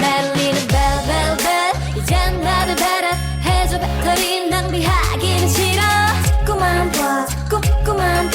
멜리는 벨벨벨. 이젠 나를 베라 해줘. 배터리 낭비하기는 싫어. 자꾸만 봐 자꾸 자꾸만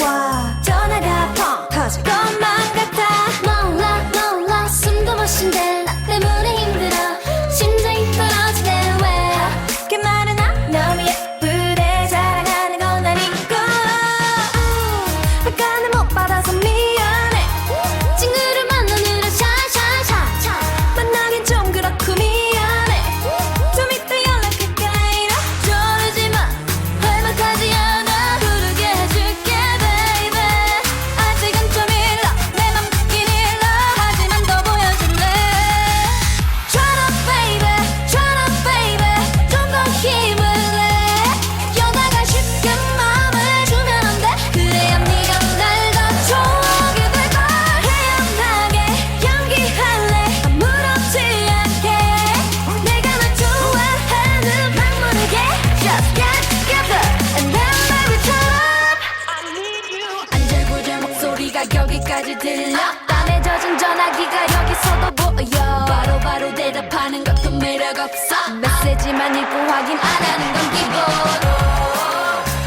귀까지 들려. 땀에 젖은 전화기가 여기서도 보여. 바로바로 바로 대답하는 것도 매력 없어. 메시지만 읽고 확인 안 하는 건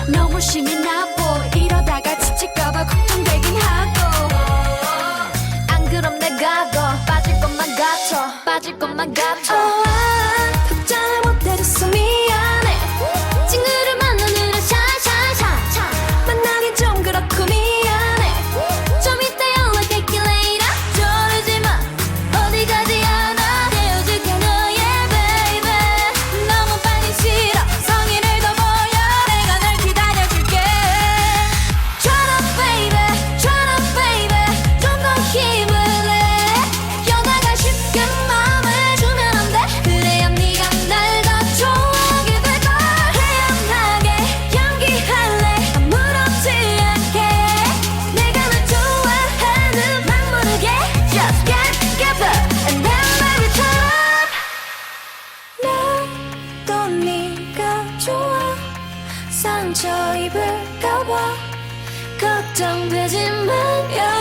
기본 너무 심해 나보 이러다가 지칠까봐 걱정되긴 하고. 안 그럼 내가 더 빠질 것만 같아. 빠질 것만 같아. 상처 입을까봐 걱정되지만요.